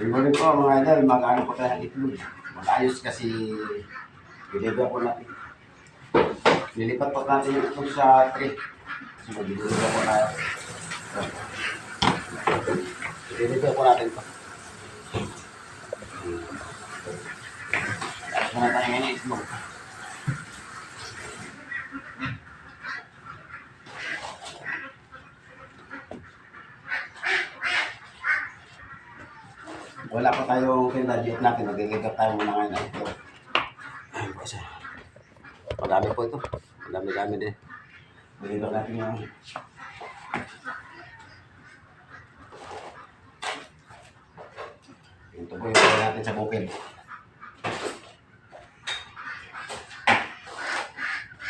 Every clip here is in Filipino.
Morning po mga idol, mag-ano po tayo ng itlog. Mag-ayos kasi deliver po natin. Lilipat po natin yung itlog sa tray. Kasi mag-deliver po tayo. Deliver po natin ito. Ayos muna tayo ng itlog. Wala pa tayong pinadjut natin. Naglilipat tayo muna ngayon ng itlog. Ayun po siya. Madami po ito. Madami-dami din. Deliver natin yung Ito po yung natin sa bukid.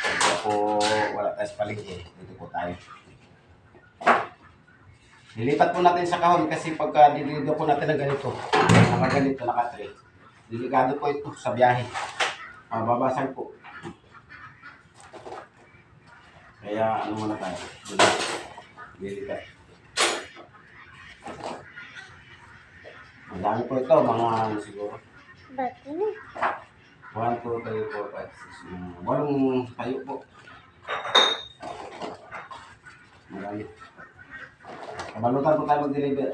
Ito po, wala tayo sa paligid. Dito po tayo. Lilipat po natin sa kahon kasi pagka dilido po natin ng ganito, nakaganito, nakatre. Delikado po ito sa biyahe. Mababasag po. Kaya ano muna tayo. Lilipat. Ang dami po ito, mga ano siguro. Ba't ano? 1, 2, 3, 4, 5, 6, 7, walong tayo po. Marami. Kabalutan po tayo mag-deliver.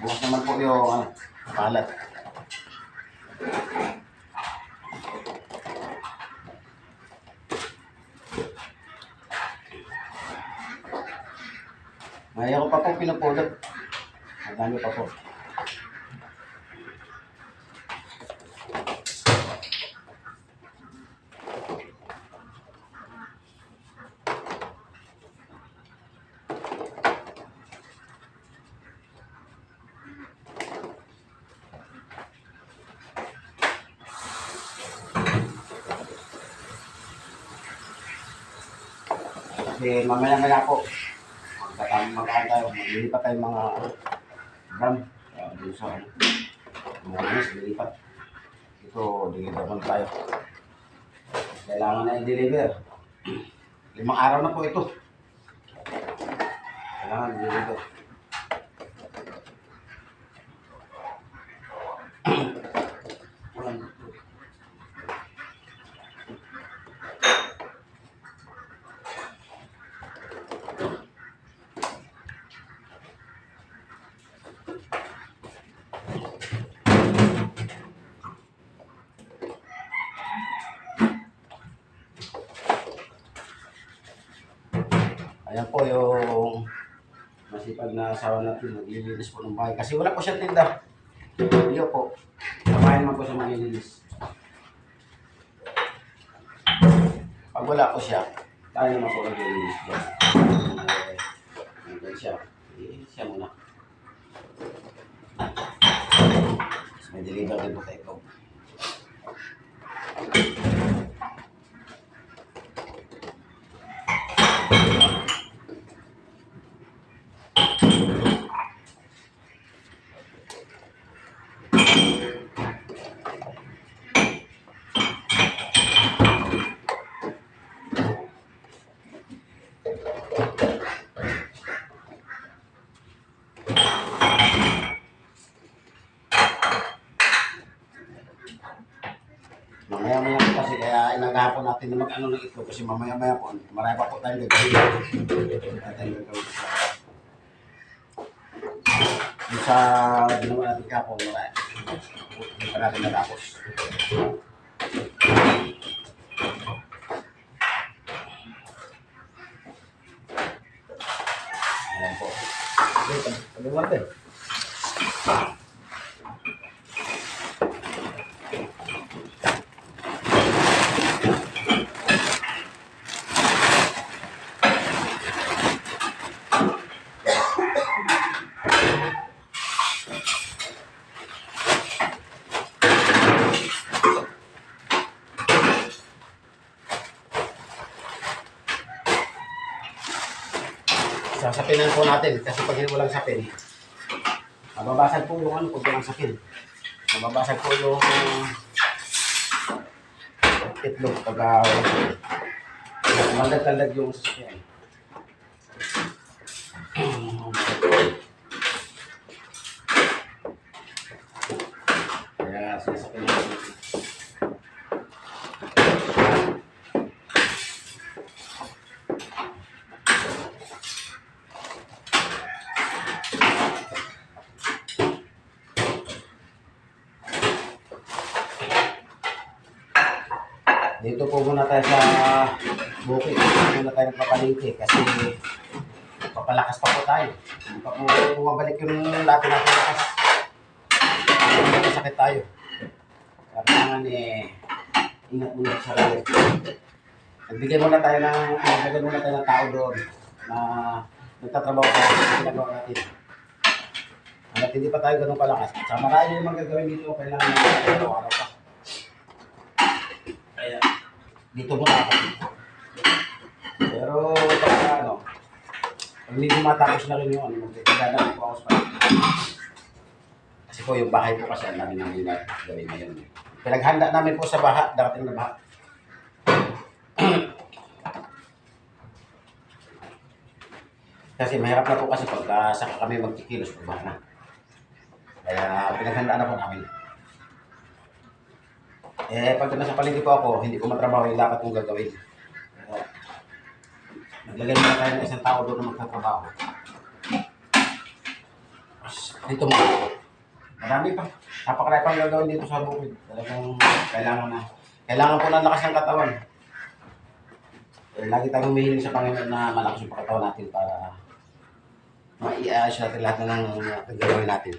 Bukas naman po yung ano, palat. Maya ko pa po pinupulot. Ang dami pa po. Kasi mamaya-maya po, magkatama magkaan tayo, maglilipat tayo mga gram. Uh, dun sa ano, mga anis, lilipat. Ito, deliver muna tayo. Kailangan na i-deliver. Limang araw na po ito. Kailangan i-deliver. Ayan po yung masipag na asawa natin, naglilinis po ng bahay. Kasi wala po siyang tinda. Hindi po. Samahin naman po siya manilinis. Pag wala po siya, tayo naman po naglilinis. Eh, nandun siya. Eh, siya muna. Tapos may deliver din po tayo ito. Mamaya maya po kasi kaya inagahan po natin na mag-ano ng ito kasi mamaya maya po marami pa po tayong gagawin. Tayong gagawin sa yung sa ginawa natin kapon marami. Hindi pa natin natapos. Ayan po. Okay, tabi mo natin. Sasapinan po natin kasi pag hindi walang sapin, mababasag po yung ano pag walang sapin. Mababasag po yung itlog pag ah, uh, Malagtalag yung sasakyan. Kaya sasakyan Dito po muna tayo sa bukid. Dito muna tayo nagpapalingki kasi papalakas pa po tayo. Hindi pa po bumabalik yung dati natin lakas. Sakit tayo. Kailangan eh, ingat muna sa sarili. Nagbigay muna tayo ng, nagbigay muna tayo ng tao doon na nagtatrabaho tayo sa ginagawa natin. Hanggat hindi pa tayo ganun kalakas. Sa marami yung mga dito, kailangan natin araw-araw pa. Kaya, dito muna ako. Pero, pag ano, pag medyo matapos na rin yung ano, magdadaan po ako sa Kasi po yung bahay po kasi ang dami namin na gawin ngayon. Pinaghanda namin po sa baha, dating na baha. kasi mahirap na po kasi pagka saka kami magkikilos pag baha na. Kaya pinaghanda na po namin. Eh, pag nasa paligid po ako, hindi ko matrabaho yung dapat kong gagawin. Kaya, naglagay muna tayo ng isang tao doon na magtatrabaho. Dito mo. Marami pa. Napakarami pang gagawin dito sa bukid. Talagang kailangan na. Kailangan po ng lakas ng katawan. Eh, lagi tayong humihiling sa Panginoon na malakas yung pagkatawan natin para maiayos natin lahat na ng uh, gagawin natin.